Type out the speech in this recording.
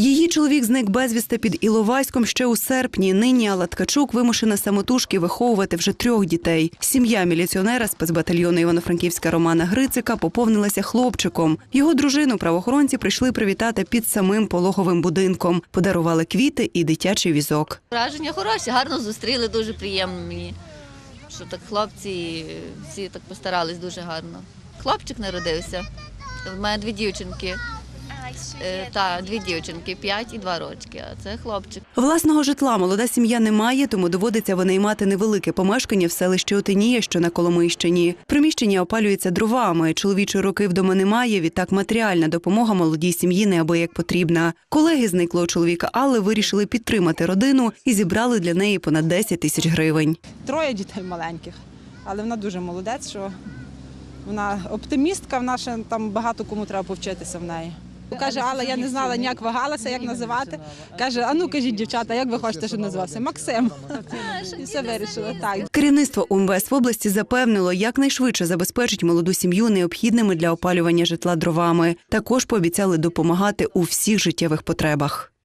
Її чоловік зник безвісти під Іловайськом ще у серпні. Нині Алла Ткачук вимушена самотужки виховувати вже трьох дітей. Сім'я міліціонера спецбатальйону Івано-Франківська Романа Грицика поповнилася хлопчиком. Його дружину правоохоронці прийшли привітати під самим пологовим будинком. Подарували квіти і дитячий візок. Враження хороші, гарно зустріли, дуже приємно мені. Що так хлопці всі так постарались дуже гарно. Хлопчик народився. У мене дві дівчинки. Е, та, дві дівчинки, п'ять і два рочки. А це хлопчик. Власного житла молода сім'я не має, тому доводиться винаймати невелике помешкання в селищі Отинія, що на Коломийщині. Приміщення опалюється дровами. Чоловічої руки вдома немає. Відтак матеріальна допомога молодій сім'ї неабияк потрібна. Колеги зниклого чоловіка Алли вирішили підтримати родину і зібрали для неї понад 10 тисяч гривень. троє дітей маленьких, але вона дуже молодець, що вона оптимістка, вона ще там багато кому треба повчитися в неї. Каже, Алла, я не знала, ніяк вагалася, як називати. Каже, а ну кажіть, дівчата, як ви хочете, щоб називався? Максим. І все вирішили. Так. Керівництво УМВС в області запевнило, якнайшвидше забезпечить молоду сім'ю необхідними для опалювання житла дровами. Також пообіцяли допомагати у всіх життєвих потребах.